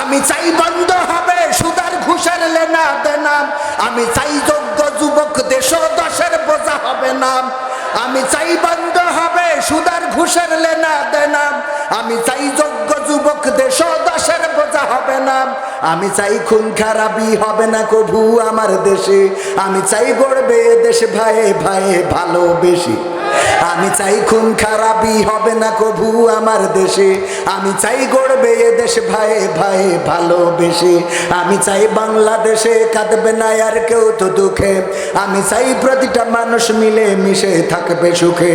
আমি চাই বন্ধ হবে, সুদার ঘুষের লেনা দেনা। আমি চাই যোগ্য যুবক দেশ দশের বোঝা হবে না আমি চাই বন্ধ হবে সুদার ঘুষের লেনা দেনা। আমি চাই যোগ্য যুবক দেশ দশের বোঝা হবে না। আমি চাই খুন খারাপই হবে না কভু আমার দেশে। আমি চাই গড়বে দেশ ভাইয়ে ভাইয়ে ভালোবেসে। আমি চাই খুন খারাপই হবে না কভু আমার দেশে। আমি চাই গড়বে এ দেশ ভাইয়ে ভাইয়ে ভালোবেসে। আমি চাই বাংলাদেশে কাঁদবে না আর কেউ তো দুঃখে। আমি চাই প্রতিটা মানুষ মিলে মিশে থাকবে সুখে।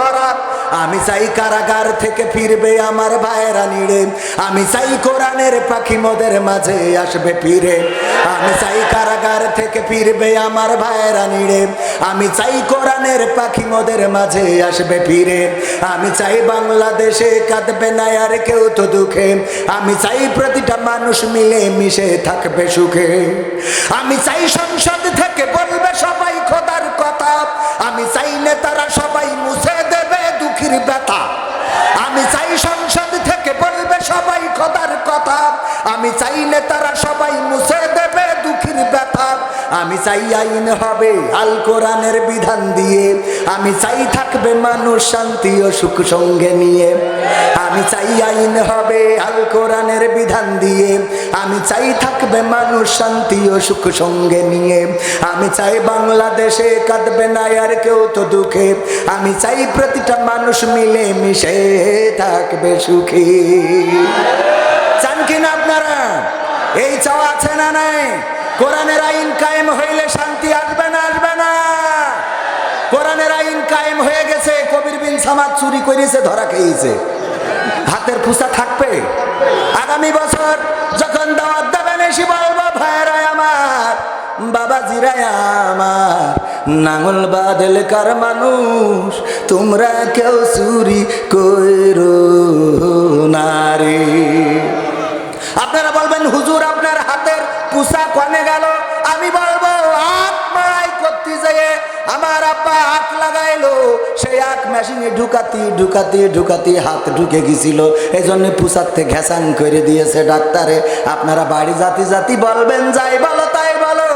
আমি চাই কারাগার থেকে ফিরবে আমার ভাইরা নিড়ে। আমি চাই কোরআনের পাখি মোদের মাঝে আসবে ফিরে। আমি চাই কারাগার থেকে ফিরবে আমার ভাইরা নিড়ে। আমি চাই কোরআনের পাখি মোদের মাঝে আসবে ফিরে। আমি চাই বাংলাদেশে কাঁদবে না আর কেউ তো দুঃখে। আমি চাই প্রতিটা মানুষ মিলে মিশে থাকবে সুখে। আমি চাই সংসদ থেকে বলবে সবাই খোদার কথা। আমি চাই নেতারা দেবে ব্যথা। আমি চাই সংসদ থেকে বলবে সবাই খোদার কথা। আমি চাই নেতারা সবাই ব্যথা আমি চাই আইন হবে, আল কোরআনের বিধান দিয়ে। আমি চাই থাকবে মানুষ শান্তি ও সুখ সঙ্গে নিয়ে। আমি চাই আইন হবে, আল কোরআনের বিধান দিয়ে। আমি চাই থাকবে মানুষ শান্তি ও সুখ সঙ্গে নিয়ে। আমি চাই বাংলাদেশে কাঁদবে না আর কেউ তো দুঃখে। আমি চাই প্রতিটা মানুষ মিলে মিশে থাকবে সুখী। চান কিনা আপনারা? এই চাওয়া আছে না নাই? কোরআনের আইন কায়েম হইলে শান্তি আসবে না আসবে না। কোরআনের আইন কায়েম হয়ে গেছে, কবির বিন সামাদ চুরি করেছে, ধরা খেয়েছে। হাতের পুষা থাকবে। আগামী বছর যখন দাওয়াত দেবেন এসে বলব ভাইরাই আমার বাবা জিরায় আমার, নাঙল বাদল কার মানুষ, তোমরা কেউ চুরি কইরো নারী আপনারা বলবেন, হুজুর, আপনার হাতের পুষা কমে গেল। আমি বলব, আখ মারাই করতে যেয়ে আমার আব্বা আখ লাগাইলো। সেই আখ মেশিনে ঢুকাতি ঢুকাতি ঢুকাতি হাত ঢুকে গেছিল। এই জন্য পুষাতে ঘেসাং করে দিয়েছে ডাক্তারে। আপনারা বাড়ি জাতি জাতি বলবেন, যাই বলো, তাই বলো।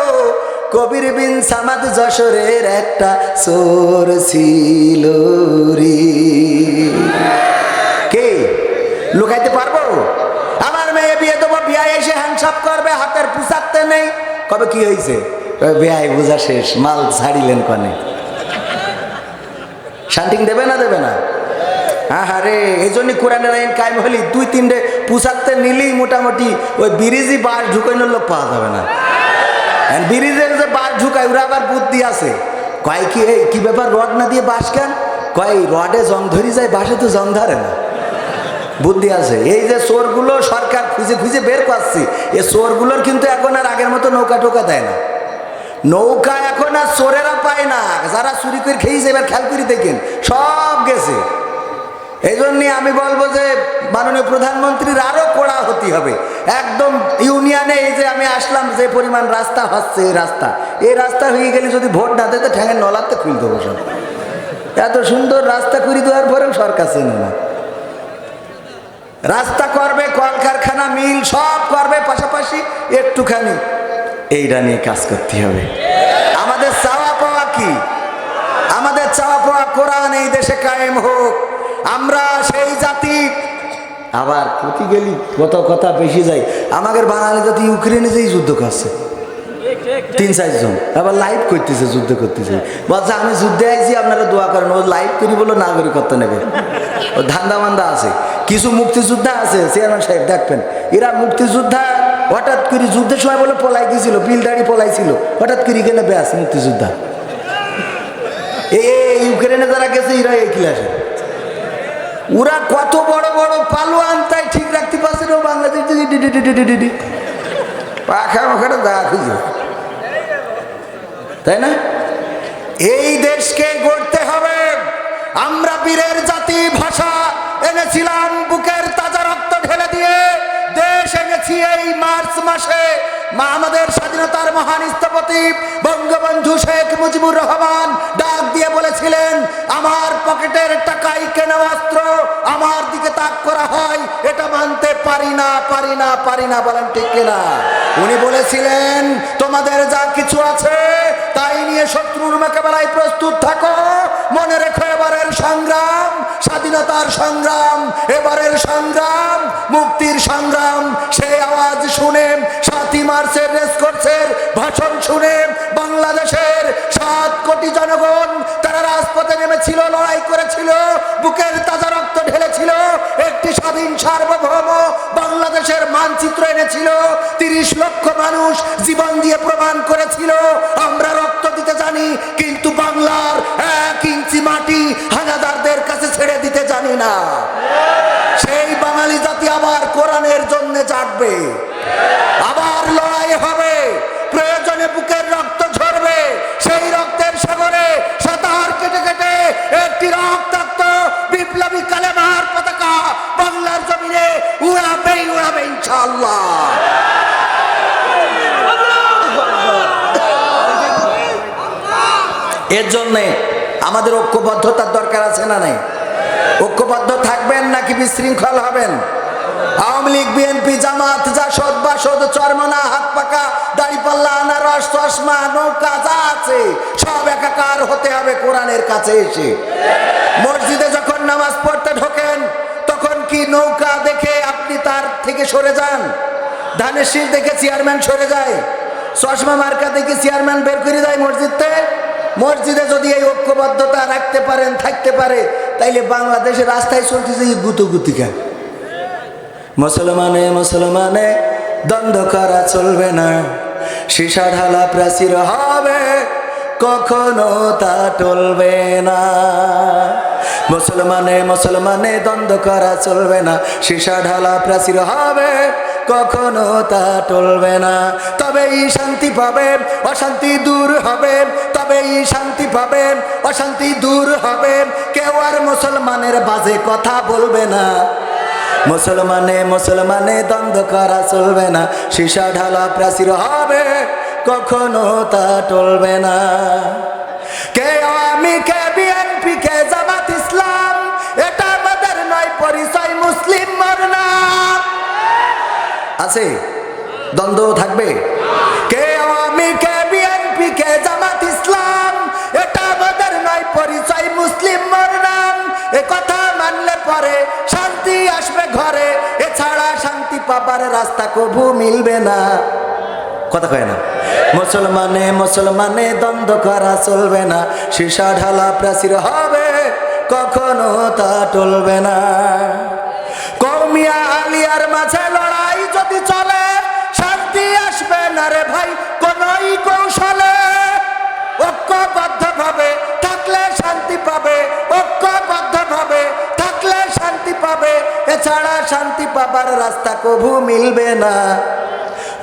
কবির বিন সামাদ যশোরের একটা সোর ছিল কে? লুকাইতে পারব? এসে হ্যান্ডসাপ করবে, হাতের পুষাতে নেই। কবে কি হয়েছে বেয়াই বোঝা শেষ, মাল ছাড়িলেন কনে। শান্তিং দেবে না দেবে না? হ্যাঁ হ্যাঁ রে এই জন্য কোরআনের আইন কায়েম হলি, দুই তিনটে পুষাতে নিলেই মোটামুটি ওই বিরিজি বাস ঢুকাইনোর লোক পাওয়া যাবে না। ব্রিজের যে বাস ঢুকায়, ওরা আবার বুদ্ধি আছে। কয় কি, এই, কি ব্যাপার, রড না দিয়ে বাস কেন? কয় রডে জং ধরি যায় বাসে তো জং ধরে না। বুদ্ধি আছে। এই যে চোরগুলো সরকার খুঁজে খুঁজে বের করছে, এই চোরগুলোর কিন্তু এখন আর আগের মতো নৌকা টোকা দেয় না। নৌকা এখন আর চোরেরা পায় না। যারা চুরি করে খেয়েছে, এবার খেয়াল করে দেখেন, সব গেছে। এই জন্যে আমি বলব যে, মাননীয় প্রধানমন্ত্রীর আরও কড়া হতে হবে। একদম ইউনিয়নে এই যে আমি আসলাম, যে পরিমাণ রাস্তা হচ্ছে এই রাস্তা এই রাস্তা হয়ে গেলে যদি ভোট না দেয়, তো ঠ্যাঙের নলাতে খুল দেবো সব। এত সুন্দর রাস্তা করে দেওয়ার পরেও সরকার চেনে না। রাস্তা করবে, কলকারখানা, মিল, সব করবে, পাশাপাশি একটুখানি এইটা নিয়ে কাজ করতে হবে। আমাদের চাওয়া পাওয়া কি? আমাদের চাওয়া পাওয়া কোরআন এই দেশে কায়েম হোক। আমরা সেই জাতি। আবার প্রতি গেলি কত কথা বেশি যাই আমাদের বাঙালি জাতি ইউক্রেনে যেই যুদ্ধ করছে। তিন চারজন। আবার লাইভ করতেছে, যুদ্ধ করতেছে। বলছে, আমি যুদ্ধে আইছি, আপনারা দোয়া করেন। ও লাইভ করি বলে নাগরিকত্ব নেবে। ও ধান্দা মান্দা আছে। কিছু মুক্তিযোদ্ধা আছে, চেয়ারম্যান সাহেব, দেখবেন। এরা মুক্তিযোদ্ধা হঠাৎ করে যুদ্ধের সময় বলে পলাই গেছিল বিলদাড়ি পলাইছিল। হঠাৎ করে এখানে ব্যাস মুক্তিযোদ্ধা। এই ইউক্রেনে যারা গেছে এরা এই ক্লাসে ওরা কত বড় বড় পালোয়ান, তাই ঠিক রাখতে পারছে না বাংলাদেশ। পাখা ওখানে দেখা খুঁজে। তাই না? এই দেশকে গড়তে হবে। আমরা বীরের জাতি ভাষা এনেছিলাম, বুকের তাজা রক্ত ঢেলে দিয়ে দেশ এনেছি এই মার্চ মাসে। আমাদের স্বাধীনতার মহান স্থপতি বঙ্গবন্ধু শেখ মুজিবুর রহমান ডাক দিয়ে বলেছিলেন, আমার পকেটের টাকাই কেনা অস্ত্র? আমার দিকে তাক করা হয়, এটা মানতে পারি না পারি না পারি না। বলেন ঠিক কিনা? উনি বলেছিলেন তোমাদের যা কিছু আছে, তাই নিয়ে শত্রুর মোকাবেলায় প্রস্তুত থাকো। মনে রেখো এবারের সংগ্রাম, স্বাধীনতার সংগ্রাম, এবারের সংগ্রাম, মুক্তির সংগ্রাম। সেই আওয়াজ শুনে সাতই মার্চের রেসকোর্সের ভাষণ শুনে বাংলাদেশের সাত কোটি জনগণ তারা রাজপথে নেমেছিল, লড়াই করেছিল, বুকের তাজা রক্ত একটি স্বাধীন সার্বভৌম বাংলাদেশের মানচিত্র এনেছিল। তিরিশ লক্ষ মানুষ জীবন দিয়ে প্রমাণ করেছিল। আমরা রক্ত দিতে জানি, কিন্তু বাংলার এক ইঞ্চি মাটি হানাদারদের কাছে ছেড়ে দিতে জানি না। সেই বাঙালি জাতি আবার কোরআনের জন্য জাগবে। আবার লড়াই হবে প্রয়োজনে বুকের রক্ত ঝরবে সেই রক্তের সাগরে সাঁতার কেটে কেটে একটি রক্তাক্ত বিপ্লবী কালেমার পতাকা বাংলার জমিনে উড়াবেই উড়াবে ইনশাআল্লাহ। এর জন্যে আমাদের ঐক্যবদ্ধতার দরকার আছে না নাই? ঐক্যবদ্ধ থাকবেন নাকি বিশৃঙ্খল হবেন? আওয়ামী লীগ, বিএনপি, জামাত, জাসদ, বাসদ, চরমনা, হাত পাকা দাড়িপাল্লা আনারস, চশমা, নৌকা, যা আছে, সব একাকার হতে হবে কোরআনের কাছে এসে। মসজিদে যখন নামাজ পড়তে ঢোকেন, তখন কি নৌকা দেখে আপনি তার থেকে সরে যান। ধানের শীষ দেখে চেয়ারম্যান সরে যায়। চশমা মার্কা দেখে চেয়ারম্যান বের করে দেয় মসজিদতে মসজিদে যদি এই ঐক্যবদ্ধতা রাখতে পারেন, থাকতে পারে, তাইলে বাংলাদেশের রাস্তায় চলতেছে এই গুতুগুতি কেন? মুসলমানে মুসলমানে, দ্বন্দ্ব করা চলবে না। সীসা ঢালা প্রাচীর হবে। কখনো তা টলবে না। মুসলমানে মুসলমানে দ্বন্দ্ব করা চলবে না। সীসা ঢালা প্রাচীর হবে, কখনো তা টলবে না। তবেই শান্তি পাবে, অশান্তি দূর হবে। তবেই শান্তি পাবে, অশান্তি দূর হবে। কেউ আর মুসলমানের বাজে কথা বলবে না। মুসলমানে মুসলমানে দ্বন্দ্ব করা চলবে না। সীসা ঢালা প্রাচীর হবে কখনো তা টলবে না। কে আমি, কে বিএনপি, কে জামাত ইসলাম, এটা আমাদের নয়, পরিচয় মুসলিম মোর নাম আছে? দ্বন্দ্ব থাকবে? কে আমি, কে বিএনপি, কে জামাত ইসলাম, এটা আমাদের নয়, পরিচয় মুসলিম মোর নাম এ কথা মানলে পরে শান্তি আসবে ঘরে এছাড়া শান্তি পাবার রাস্তা কবু মিলবে না। কথা কয় না? মুসলমানে মুসলমানে দ্বন্দ্ব করা চলবে না। সীসা ঢালা প্রাচীর হবে, কখনো তা টলবে না। কৌমিয়া আলিয়ার মাঝে লড়াই যদি চলে, শান্তি আসবে না রে ভাই, কোনই কৌশলে। ঐক্যবদ্ধ ভাবে থাকলে শান্তি পাবে, ঐক্যবদ্ধ ভাবে থাকলে শান্তি পাবে। এছাড়া শান্তি পাবার রাস্তা কভু মিলবে না।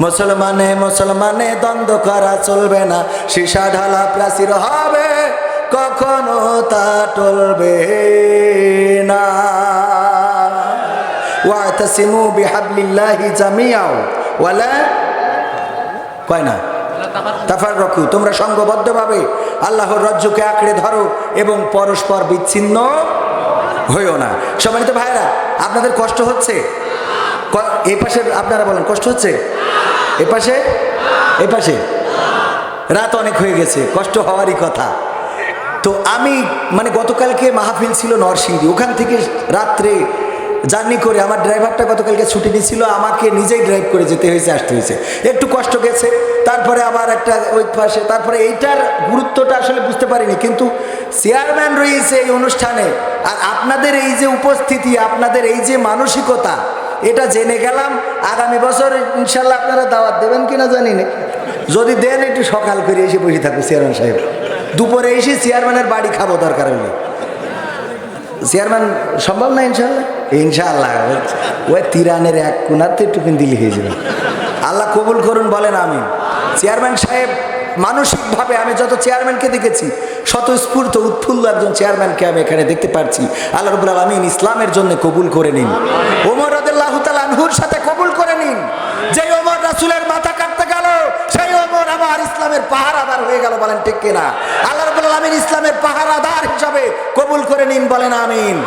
মুসলমানে মুসলমানে দ্বন্দ্ব করা চলবে না। সীসা ঢালা প্রাচীর হবে, কখনো তা টলবে না। ওয়াতাসিমু বিহাবলিল্লাহি জামিয়াও ওয়ালা কয় না? তাফার রকু তোমরা সংঘবদ্ধভাবে আল্লাহর রজ্জুকে আঁকড়ে ধরো এবং পরস্পর বিচ্ছিন্ন হইও না। সম্মানিত ভাইরা আপনাদের কষ্ট হচ্ছে? এই পাশে আপনারা বলেন, কষ্ট হচ্ছে? এ পাশে? এ পাশে? রাত অনেক হয়ে গেছে, কষ্ট হওয়ারই কথা। তো আমি মানে গতকালকে মাহফিল ছিল নরসিংদী, ওখান থেকে রাত্রে জার্নি করে আমার ড্রাইভারটা গতকালকে ছুটি নিয়েছিল, আমাকে নিজেই ড্রাইভ করে যেতে হয়েছে, আসতে হয়েছে। একটু কষ্ট গেছে, তারপরে আবার একটা ওই পাশে, তারপরে এইটার গুরুত্বটা আসলে বুঝতে পারিনি, কিন্তু চেয়ারম্যান রয়েছে এই অনুষ্ঠানে, আর আপনাদের এই যে উপস্থিতি, আপনাদের এই যে মানসিকতা এটা জেনে গেলাম, আগামী বছর ইনশাল্লাহ আপনারা দাওয়াত দেবেন কিনা জানি না। যদি দেন, একটু সকাল করে এসে বসে থাকব, চেয়ারম্যান সাহেব। দুপুরে এসে চেয়ারম্যানের বাড়ি খাব, দরকার হলে। চেয়ারম্যান সম্ভব না ইনশাল্লাহ? ইনশাল্লাহ, ওই তিরানের এক কোনাতে একটুকুন দিলি হয়ে যাবে। আল্লাহ কবুল করুন, বলেন আমি চেয়ারম্যান সাহেব মানসিকভাবে আমি যত চেয়ারম্যানকে দেখেছি স্বতঃস্ফূর্ত উৎফুল্ল একজন চেয়ারম্যানকে আমি এখানে দেখতে পারছি। আল্লাহ রবুল আলমিন ইসলামের জন্য কবুল করে নিন। ওমর রদুল্লাহ তালহুর সাথে কবুল করে নিন। যে ওমর রাসুলের মাথা কাটতে গেল সেই ওমর আমার ইসলামের পাহারাদার হয়ে গেল বলেন ঠিক কিনা? আল্লাহ রবুল আলমিন ইসলামের পাহারাদার হিসাবে কবুল করে নিন বলেন আমিন।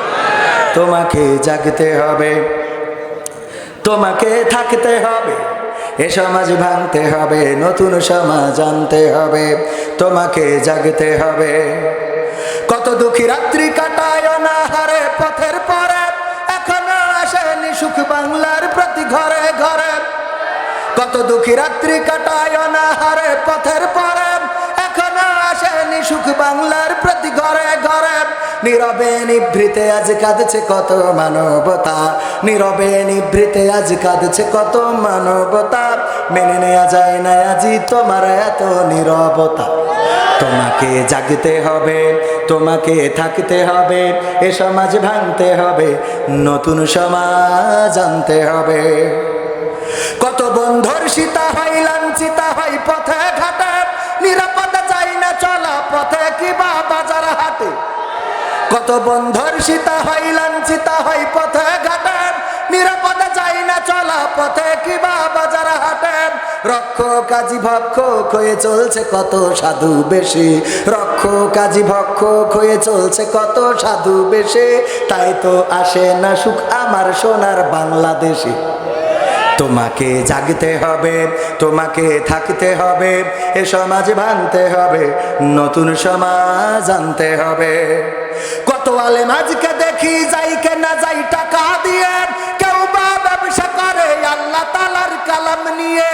তোমাকে জাগতে হবে তোমাকে থাকতে হবে। এ সমাজ ভাঙতে হবে, নতুন সমাজ আনতে হবে, তোমাকে জাগতে হবে। কত দুঃখী রাত্রি কাটায় হারে পথের পরে, এখনও আসেনি সুখ বাংলার প্রতি ঘরে ঘরে। কত দুঃখী রাত্রি কাটায় হারে পথের পরে বাংলার প্রতি ঘরে ঘরে। নীরবে নিভৃতে আজ কাঁদছে কত মানবতা। নীরবে নিভৃতে আজ কাঁদছে কত মানবতা। মেনে নেওয়া যায় না আজি তোমার এত নীরবতা। তোমাকে জাগতে হবে, তোমাকে থাকতে হবে, এ সমাজ ভাঙতে হবে, নতুন সমাজ আনতে হবে। কত বন্ধুর সীতা হয়, লাঞ্ছিতা হয়, পথে ঘাটে, নিরাপদে পথে কিবা বাজার হাটে? কত বন্ধুর সীতা হয় লাঞ্ছিতা হয় পথে ঘাটে নিরাপদে যাই না চলা পথে কিবা বাজার হাটে রক্ষ কাজী ভক্ষ হয়ে চলছে কত সাধু বেশি। রক্ষ কাজী ভক্ষ হয়ে চলছে কত সাধু বেশে। তাই তো আসে না সুখ আমার সোনার বাংলাদেশে। তোমাকে জাগতে হবে, তোমাকে থাকতে হবে, এ সমাজ ভাঙতে হবে, নতুন সমাজ আনতে হবে। কত আলেম আজকে দেখি যাই কে না যাই টাকা দিয়ে, কেউ বা ব্যবসা করে আল্লাহ তালার কালাম নিয়ে।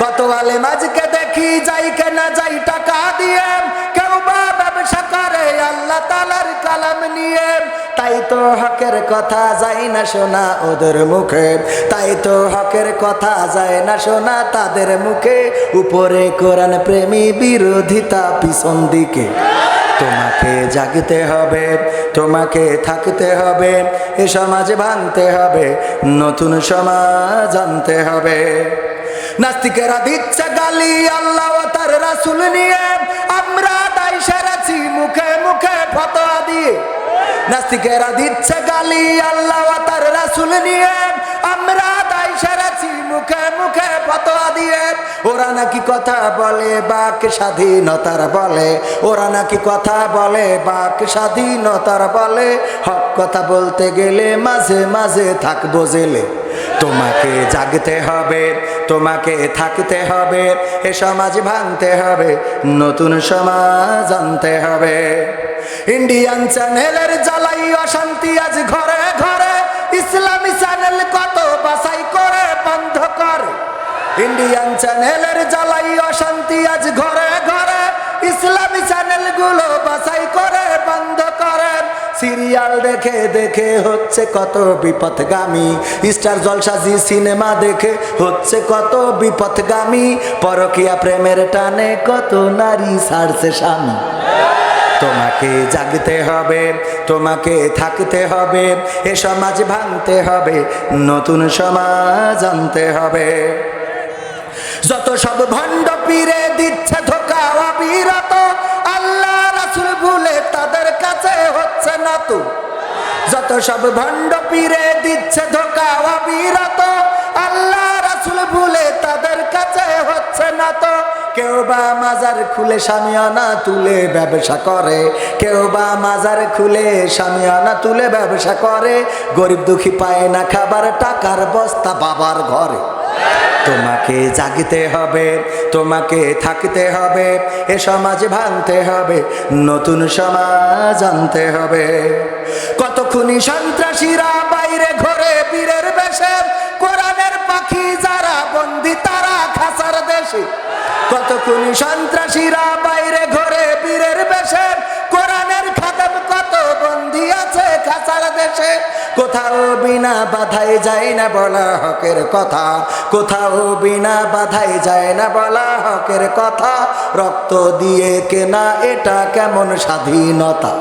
কত আলেম আজকে দেখি যাই কে না যাই টাকা দিয়ে আল্লাহ তালার কালাম নিয়ে, তাই তো হকের কথা যায় না শোনা ওদের মুখে। তাই তো হকের কথা যায় না শোনা তাদের মুখে। উপরে কোরআন প্রেমী বিরোধিতা পিছন দিকে। তোমাকে জাগতে হবে, তোমাকে থাকতে হবে, এ সমাজ ভাঙতে হবে, নতুন সমাজ আনতে হবে। নাস্তিকেরা দিচ্ছে গালি আল্লাহ তার রাসুল নিয়ে। দিয়ে নাস্তিকেরা দিচ্ছে গালি, আল্লাহ তার রাসুল নিয়ে। আমরা দায় সেরেছি, মুখে মুখে ফতোয়া দিয়ে। ওরা নাকি কথা বলে, বাক স্বাধীনতার বলে। ওরা নাকি কথা বলে, বাক স্বাধীনতার বলে। হক কথা বলতে গেলে মাঝে মাঝে থাকব জেলে। তোমাকে জাগতে হবে, তোমাকে থাকতে হবে, এ সমাজ ভাঙতে হবে, নতুন সমাজ আনতে হবে। ইন্ডিয়ান চ্যানেলের জ্বালাই অশান্তি আজ ঘরে ঘরে। ইসলামী চ্যানেল কত বাসাই করে বন্ধ করে। ইন্ডিয়ান চ্যানেলের জ্বালাই অশান্তি আজ ঘরে ঘরে। ইসলামী চ্যানেলগুলো বাছাই করে বন্ধ করে সিরিয়াল দেখে দেখে হচ্ছে কত বিপথগামী। স্টার জলসাজি সিনেমা দেখে হচ্ছে কত বিপথগামী। পরকিয়া প্রেমের টানে কত নারী ছাড়ছে স্বামী। তোমাকে জাগতে হবে, তোমাকে থাকতে হবে, এ সমাজ ভাঙতে হবে, নতুন সমাজ আনতে হবে। যত সব ভণ্ড পীরে দিচ্ছে ধোকা, অবিরত আল্লাহ রাসুল ভুলে তাদের কাছে হচ্ছে না তো। যত সব ভণ্ড পীরে দিচ্ছে ধোকা, অবিরত কেউ বা মাজার খুলে সামিয়ানা তুলে ব্যবসা করে। কেউ বা মাজার খুলে সামিয়ানা তুলে ব্যবসা করে। গরিব দুঃখী পায় না খাবার, টাকার বস্তা বাবার ঘরে। তোমাকে জাগতে হবে, তোমাকে থাকতে হবে, এ সমাজ ভাঙতে হবে, নতুন সমাজ আনতে হবে। কত খুনি সন্ত্রাসীরা বাইরে ঘরে বীরের বেশে দেশে কত সন্ত্রাসীরা বাইরে ঘরে বীরের বেশে? কোরআনের খাতাম কত বন্দি আছে খাসার দেশে? কোথাও বিনা বাধাই যায় না বলা হকের কথা। কোথাও বিনা বাধাই যায় না বলা হকের কথা। রক্ত দিয়ে কেনা এটা কেমন স্বাধীনতা?